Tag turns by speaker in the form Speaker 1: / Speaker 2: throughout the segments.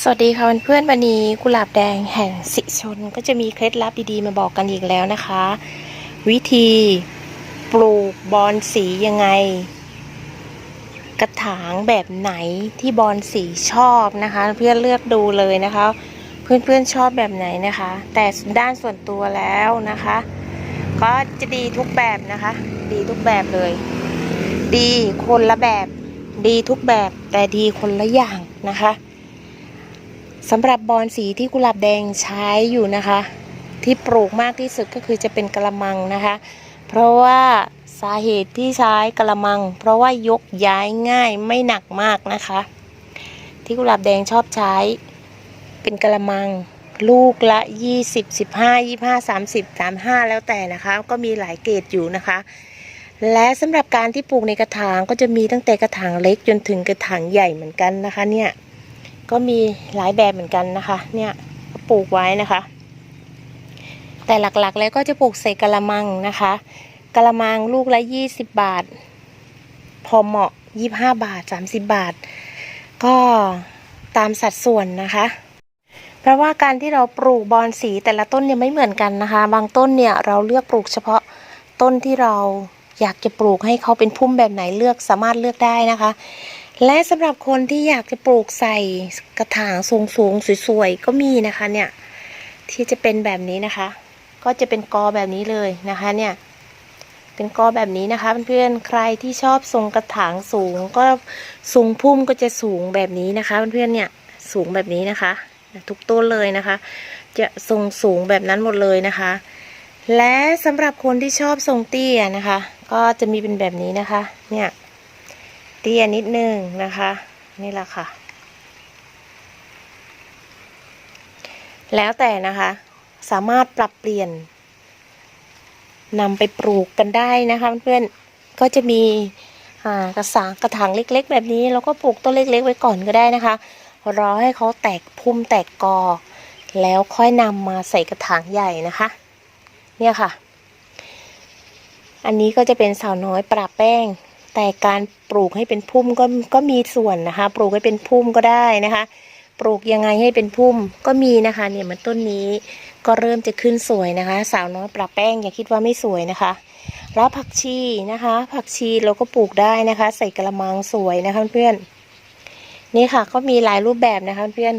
Speaker 1: สวัสดีค่ะเพื่อนๆวันนี้กุหลาบแดงแห่งสิชนก็จะมีเคล็ดลับดีๆมาบอกกันอีกแล้วนะคะ วิธีปลูกบอนสียังไง กระถางแบบไหนที่บอนสีชอบนะคะ เพื่อนเลือกดูเลยนะคะ เพื่อนๆชอบแบบไหนนะคะ แต่ด้านส่วนตัวแล้วนะคะ ก็จะดีทุกแบบนะคะ ดีทุกแบบเลย ดีคนละแบบ ดีทุกแบบแต่ดีคนละอย่างนะคะ สำหรับบอนสีที่กุหลาบแดงใช้อยู่นะคะ ที่ปลูกมากที่สุดก็คือจะเป็นกระมังนะคะ เพราะว่าสาเหตุที่ใช้กระมัง เพราะว่ายกย้ายง่ายไม่หนักมากนะคะ ที่กุหลาบแดงชอบใช้ เป็นกระมัง ลูกละ 20 15 25 30 35 แล้วแต่นะคะ ก็มีหลายเกรดอยู่นะคะ และสำหรับการที่ปลูกในกระถางก็จะมีตั้งแต่กระถางเล็กจนถึงกระถางใหญ่เหมือนกันนะคะเนี่ย ก็มีหลายแบบเหมือนกันนะคะ เนี่ยปลูกไว้นะคะ แต่หลักๆแล้วก็จะปลูกใส่กระมังนะคะกระมังลูกละยี่สิบบาท พอเหมาะยี่ห้าบาทสามสิบบาท ก็ตามสัดส่วนนะคะ เพราะว่าการที่เราปลูกบอนสีแต่ละต้นเนี่ยไม่เหมือนกันนะคะ บางต้นเนี่ยเราเลือกปลูกเฉพาะต้นที่เราอยากจะปลูกให้เขาเป็นพุ่มแบบไหนเลือกสามารถเลือกได้นะคะ และสำหรับคนที่อยากจะปลูกใส่กระถางสูงๆสวยๆก็มีนะคะเนี่ย ที่จะเป็นแบบนี้นะคะ ก็จะเป็นกอแบบนี้เลยนะคะเนี่ย เป็นกอแบบนี้นะคะเพื่อนๆใครที่ชอบทรงกระถางสูงก็ทรงพุ่มก็จะสูงแบบนี้นะคะเพื่อนๆเนี่ยสูงแบบนี้นะคะ ทุกต้นเลยนะคะ จะทรงสูงแบบนั้นหมดเลยนะคะ และสำหรับคนที่ชอบทรงเตี้ยนะคะ ก็จะมีเป็นแบบนี้นะคะ เนี่ย ตี้ยนิดนึงนะคะ นี่แหละค่ะ แล้วแต่นะคะ สามารถปรับเปลี่ยนนำไปปลูกกันได้นะคะเพื่อนๆก็จะมีกระสางกระถางเล็ก ๆ แบบนี้แล้วก็ปลูกต้นเล็ก ๆ ไว้ก่อนก็ได้นะคะ รอให้เขาแตกพุ่มแตกกอ แล้วค่อยนำมาใส่กระถางใหญ่นะคะ เนี่ยค่ะ อันนี้ก็จะเป็นสาวน้อยปราบแป้ง แต่การปลูกให้เป็นพุ่มก็ก็มีส่วนนะคะ ปลูกให้เป็นพุ่มก็ได้นะคะ ปลูกยังไงให้เป็นพุ่มก็มีนะคะ เนี่ยมันต้นนี้ก็เริ่มจะขึ้นสวยนะคะ สาวน้อยปราบแป้งอย่าคิดว่าไม่สวยนะคะ แล้วผักชีนะคะ ผักชีเราก็ปลูกได้นะคะ ใส่กระมังสวยนะคะเพื่อนนี่ค่ะก็มีหลายรูปแบบนะคะเพื่อน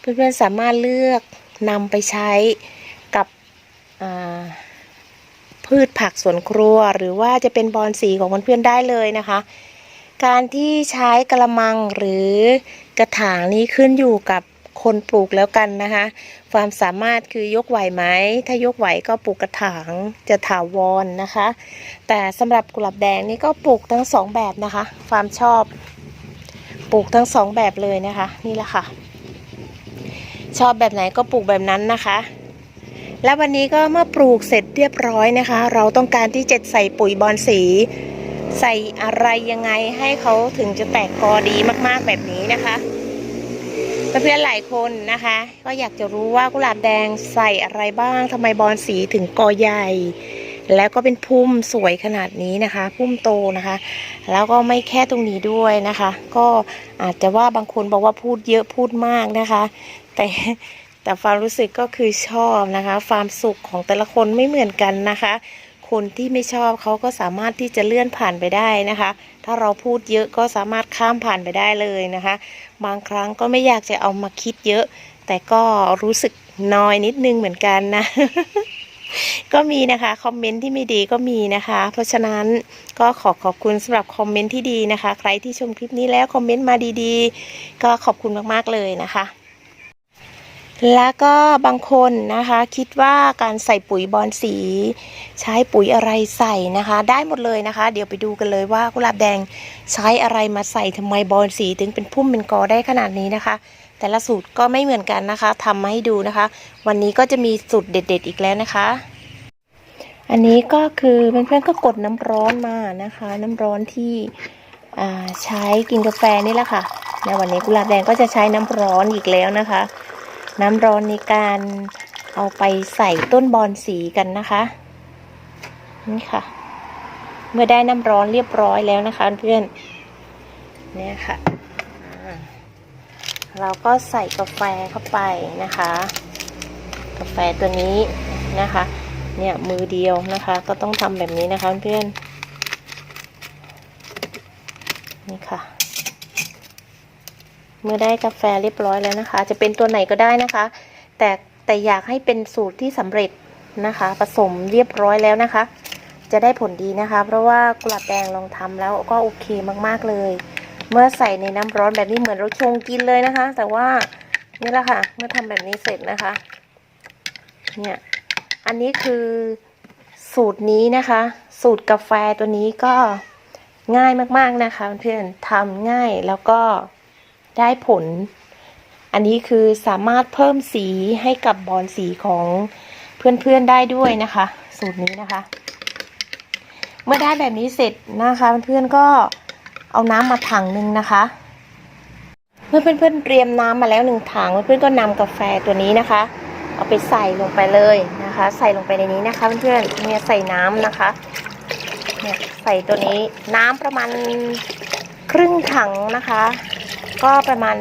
Speaker 1: เพื่อนๆสามารถเลือกนำไปใช้กับอ่า พืชผักสวนครัว หรือว่าจะเป็นบอนสีของเพื่อนๆได้เลยนะคะ การที่ใช้กระมังหรือกระถางนี้ขึ้นอยู่กับคนปลูกแล้วกันนะคะ ความสามารถคือยกไหวไหม ถ้ายกไหวก็ปลูกกระถางจะถาวรนะคะ แต่สำหรับกุหลาบแดงนี่ก็ปลูกทั้งสองแบบนะคะ ความชอบ ปลูกทั้งสองแบบเลยนะคะ นี่แหละค่ะ ชอบแบบไหนก็ปลูกแบบนั้นนะคะ แล้ววันนี้ก็เมื่อปลูกเสร็จเรียบร้อยนะคะ เราต้องการที่จะใส่ปุ๋ยบอนสี ใส่อะไรยังไงให้เขาถึงจะแตกกอดีมากๆแบบนี้นะคะเพื่อนๆหลายคนนะคะ ก็อยากจะรู้ว่ากุหลาบแดงใส่อะไรบ้างทำไมบอนสีถึงกอใหญ่ แล้วก็เป็นพุ่มสวยขนาดนี้นะคะ พุ่มโตนะคะ แล้วก็ไม่แค่ตรงนี้ด้วยนะคะ ก็อาจจะว่าบางคนบอกว่าพูดเยอะพูดมากนะคะ แต่ แต่ความรู้สึกก็คือชอบนะคะ ความสุขของแต่ละคนไม่เหมือนกันนะคะ คนที่ไม่ชอบเขาก็สามารถที่จะเลื่อนผ่านไปได้นะคะ ถ้าเราพูดเยอะก็สามารถข้ามผ่านไปได้เลยนะคะ บางครั้งก็ไม่อยากจะเอามาคิดเยอะ แต่ก็รู้สึกน้อยนิดนึงเหมือนกันนะก็มีนะคะ คอมเมนต์ที่ไม่ดีก็มีนะคะ เพราะฉะนั้นก็ขอขอบคุณสำหรับคอมเมนต์ที่ดีนะคะ ใครที่ชมคลิปนี้แล้วคอมเมนต์มาดีๆ ก็ขอบคุณมากๆเลยนะคะ แล้วก็บางคนนะคะคิดว่าการใส่ปุ๋ยบอนสี ใช้ปุ๋ยอะไรใส่นะคะ ได้หมดเลยนะคะ เดี๋ยวไปดูกันเลยว่ากุหลาบแดงใช้อะไรมาใส่ทำไมบอนสีถึงเป็นพุ่มเป็นกอได้ขนาดนี้นะคะ แต่ละสูตรก็ไม่เหมือนกันนะคะทำมาให้ดูนะคะ วันนี้ก็จะมีสูตรเด็ด ๆ อีกแล้วนะคะ อันนี้ก็คือเพื่อนๆก็กดน้ำร้อนมานะคะ น้ำร้อนที่ใช้กินกาแฟนี่แหละค่ะในวันนี้กุหลาบแดงก็จะใช้น้ำร้อนอีกแล้วนะคะ น้ำร้อนในการเอาไปใส่ต้นบอนสีกันนะคะ นี่ค่ะ เมื่อได้น้ำร้อนเรียบร้อยแล้วนะคะเพื่อนเนี่ยค่ะ เราก็ใส่กาแฟเข้าไปนะคะ กาแฟตัวนี้นะคะ เนี่ยมือเดียวนะคะ ก็ต้องทำแบบนี้นะคะเพื่อนนี่ค่ะ เมื่อได้กาแฟเรียบร้อยแล้วนะคะ จะเป็นตัวไหนก็ได้นะคะ แต่แต่อยากให้เป็นสูตรที่สำเร็จนะคะ ผสมเรียบร้อยแล้วนะคะ จะได้ผลดีนะคะ เพราะว่ากุหลาบแดงลองทำแล้วก็โอเคมากๆเลย เมื่อใส่ในน้ำร้อนแบบนี้เหมือนเราชงกินเลยนะคะ แต่ว่านี่แหละค่ะ เมื่อทำแบบนี้เสร็จนะคะ เนี่ย อันนี้คือสูตรนี้นะคะ สูตรกาแฟตัวนี้ก็ง่ายมากๆนะคะเพื่อนทำง่ายแล้วก็ ได้ผล อันนี้คือสามารถเพิ่มสีให้กับบอลสีของเพื่อนๆได้ด้วยนะคะ สูตรนี้นะคะ เมื่อได้แบบนี้เสร็จนะคะเพื่อนๆก็เอาน้ำมาถังหนึ่งนะคะเมื่อเพื่อนๆเตรียมน้ำมาแล้วหนึ่งถังเพื่อนๆก็นำกาแฟตัวนี้นะคะ เอาไปใส่ลงไปเลยนะคะ ใส่ลงไปในนี้นะคะเพื่อนๆเนี่ยใส่น้ำนะคะเนี่ยใส่ตัวนี้น้ำประมาณครึ่งถังนะคะ ก็ประมาณ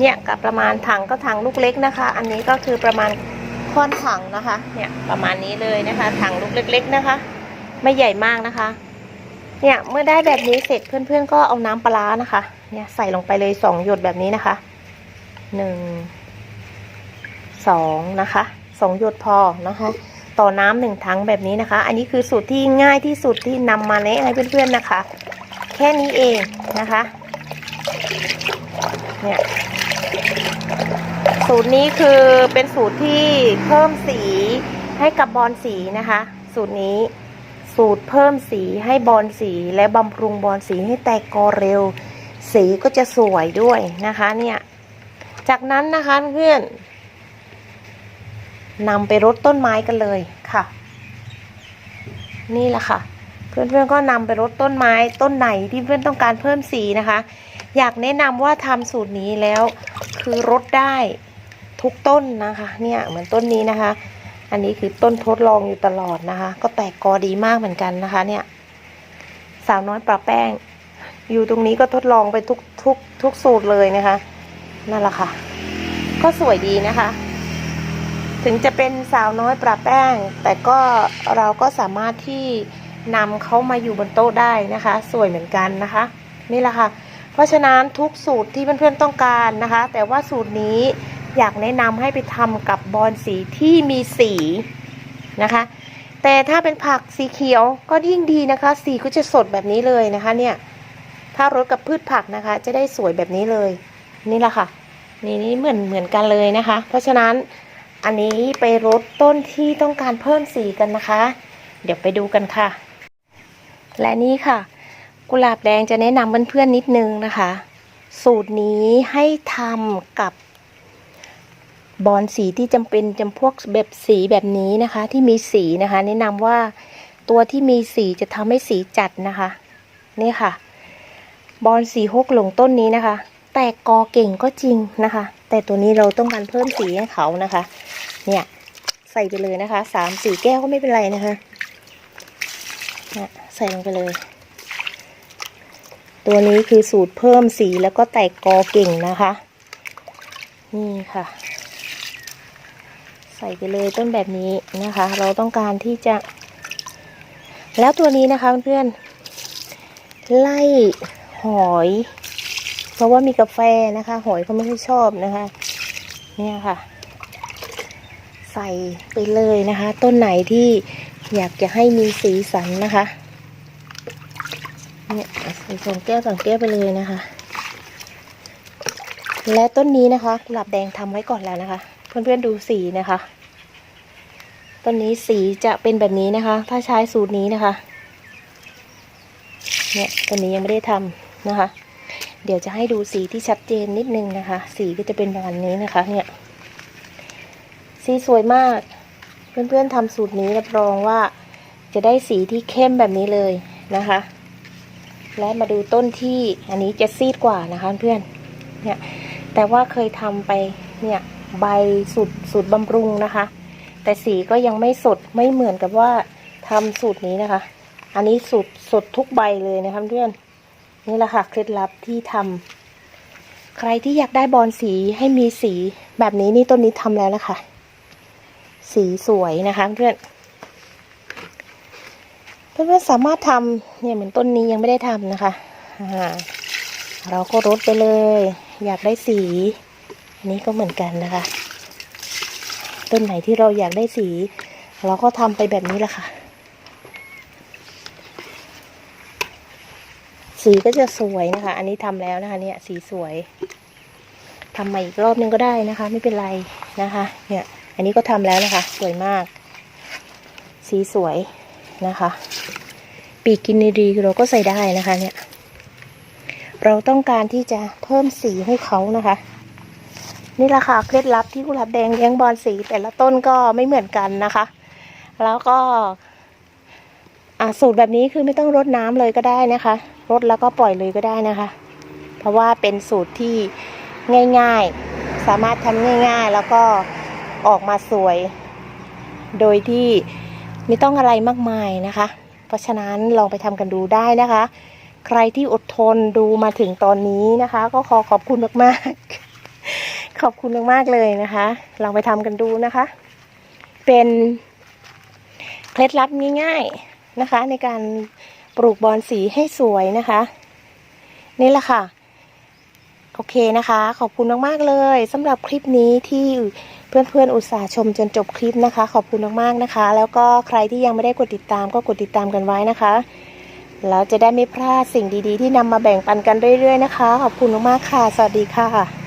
Speaker 1: เนี่ยกับประมาณถังก็ถังลูกเล็กนะคะ อันนี้ก็คือประมาณค่อนถังนะคะเนี่ยประมาณนี้เลยนะคะถังลูกเล็ก ๆนะคะ ไม่ใหญ่มากนะคะ เนี่ยเมื่อได้แบบนี้เสร็จเพื่อนๆ ก็เอาน้ำปลาร้านะคะ เนี่ยใส่ลงไปเลยสองหยดแบบนี้นะคะหนึ่งสองนะคะสองหยดพอนะคะ ต่อน้ำหนึ่งถังแบบนี้นะคะ อันนี้คือสูตรที่ง่ายที่สุดที่นำมาแนะให้เพื่อนๆนะคะ แค่นี้เองนะคะ เนี่ยสูตรนี้คือเป็นสูตรที่เพิ่มสีให้กับบอลสีนะคะ สูตรนี้สูตรเพิ่มสีให้บอลสีและบำรุงบอลสีให้แตกกอเร็ว สีก็จะสวยด้วยนะคะเนี่ยจากนั้นนะคะเพื่อนนำไปรดต้นไม้กันเลยค่ะ นี่แหละค่ะ เพื่อนๆก็นำไปรดต้นไม้ต้นไหนที่เพื่อนต้องการเพิ่มสีนะคะ อยากแนะนำว่าทำสูตรนี้แล้ว คือรดได้ทุกต้นนะคะ เนี่ยเหมือนต้นนี้นะคะ อันนี้คือต้นทดลองอยู่ตลอดนะคะ ก็แตกกอดีมากเหมือนกันนะคะ เนี่ย สาวน้อยปลาแป้ง อยู่ตรงนี้ก็ทดลองไปทุกทุกทุกสูตรเลยนะคะ นั่นแหละค่ะ ก็สวยดีนะคะ ถึงจะเป็นสาวน้อยปลาแป้ง แต่ก็เราก็สามารถที่นำเขามาอยู่บนโต๊ะได้นะคะ สวยเหมือนกันนะคะ นี่แหละค่ะ เพราะฉะนั้นทุกสูตรที่เพื่อนๆต้องการนะคะ แต่ว่าสูตรนี้อยากแนะนำให้ไปทำกับบอลสีที่มีสีนะคะ แต่ถ้าเป็นผักสีเขียวก็ยิ่งดีนะคะ สีก็จะสดแบบนี้เลยนะคะเนี่ยถ้ารดกับพืชผักนะคะ จะได้สวยแบบนี้เลย นี่แหละค่ะนี่นี่เหมือนเหมือนกันเลยนะคะ เพราะฉะนั้นอันนี้ไปรดต้นที่ต้องการเพิ่มสีกันนะคะ เดี๋ยวไปดูกันค่ะ และนี่ค่ะ กุหลาบแดงจะแนะนำเพื่อนๆนิดนึงนะคะ สูตรนี้ให้ทำกับบอลสีที่จำเป็นจำพวกแบบสีแบบนี้นะคะ ที่มีสีนะคะ แนะนำว่าตัวที่มีสีจะทำให้สีจัดนะคะ นี่ค่ะ บอลสีหกหลงต้นนี้นะคะ แตกกอเก่งก็จริงนะคะ แต่ตัวนี้เราต้องการเพิ่มสีให้เขานะคะ เนี่ยใส่ไปเลยนะคะสามสี่แก้วก็ไม่เป็นไรนะคะใส่ลงไปเลย ตัวนี้คือสูตรเพิ่มสีแล้วก็แตกกอเก่งนะคะ นี่ค่ะ ใส่ไปเลยต้นแบบนี้นะคะ เราต้องการที่จะ แล้วตัวนี้นะคะเพื่อนไล่หอย เพราะว่ามีกาแฟนะคะ หอยเขาไม่ค่อยชอบนะคะ เนี่ยค่ะ ใส่ไปเลยนะคะ ต้นไหนที่อยากจะให้มีสีสันนะคะ เนี่ยใส่สองแก้วสองแก้วไปเลยนะคะ และต้นนี้นะคะกุหลาบแดงทำไว้ก่อนแล้วนะคะ เพื่อนๆดูสีนะคะ ต้นนี้สีจะเป็นแบบนี้นะคะ ถ้าใช้สูตรนี้นะคะ เนี่ยต้นนี้ยังไม่ได้ทำนะคะ เดี๋ยวจะให้ดูสีที่ชัดเจนนิดนึงนะคะ สีก็จะเป็นประมาณนี้นะคะ เนี่ยสีสวยมาก เพื่อนๆทำสูตรนี้รับรองว่าจะได้สีที่เข้มแบบนี้เลยนะคะ และมาดูต้นที่อันนี้จะซีดกว่านะคะเพื่อนเนี่ยแต่ว่าเคยทำไปเนี่ยใบสูตรสูตรบำรุงนะคะ แต่สีก็ยังไม่สดไม่เหมือนกับว่าทำสูตรนี้นะคะ อันนี้สูตรสดทุกใบเลยนะคะเพื่อนนี่แหละค่ะเคล็ดลับที่ทใครที่อยากได้บอลสีให้มีสีแบบนี้นี่ต้นนี้ทำแล้วนะคะ สีสวยนะคะเพื่อน เพื่อนๆสามารถทำเนี่ยเหมือนต้นนี้ยังไม่ได้ทำนะคะเราก็รดไปเลย อยากได้สีอันนี้ก็เหมือนกันนะคะ ต้นไหนที่เราอยากได้สี เราก็ทำไปแบบนี้แหละค่ะ สีก็จะสวยนะคะ อันนี้ทำแล้วนะคะเนี่ยสีสวยทำใหม่อีกรอบนึงก็ได้นะคะ ไม่เป็นไรนะคะ เนี่ย อันนี้ก็ทำแล้วนะคะ สวยมาก สีสวย นะคะ ปีกกินดีๆเราก็ใส่ได้นะคะเนี่ย เราต้องการที่จะเพิ่มสีให้เขานะคะ นี่แหละค่ะเคล็ดลับที่กุหลาบแดงเลี้ยงบอลสีแต่ละต้นก็ไม่เหมือนกันนะคะ แล้วก็สูตรแบบนี้คือไม่ต้องรดน้ำเลยก็ได้นะคะ รดแล้วก็ปล่อยเลยก็ได้นะคะ เพราะว่าเป็นสูตรที่ง่ายๆ สามารถทำง่าย ๆ แล้วก็ออกมาสวย โดยที่ ไม่ต้องอะไรมากมายนะคะ เพราะฉะนั้นลองไปทำกันดูได้นะคะ ใครที่อดทนดูมาถึงตอนนี้นะคะ ก็ขอขอบคุณมากๆ ขอบคุณมากๆเลยนะคะ ลองไปทำกันดูนะคะ เป็นเคล็ดลับง่ายๆนะคะ ในการปลูกบอนสีให้สวยนะคะ นี่แหละค่ะ โอเคนะคะ ขอบคุณมากๆเลยสำหรับคลิปนี้ที่เพื่อนๆ อุตส่าห์ชมจนจบคลิปนะคะ ขอบคุณมากๆนะคะ แล้วก็ใครที่ยังไม่ได้กดติดตามก็กดติดตามกันไว้นะคะแล้วจะได้ไม่พลาดสิ่งดีๆ ที่นำมาแบ่งปันกันเรื่อยๆนะคะ ขอบคุณมากๆค่ะ สวัสดีค่ะ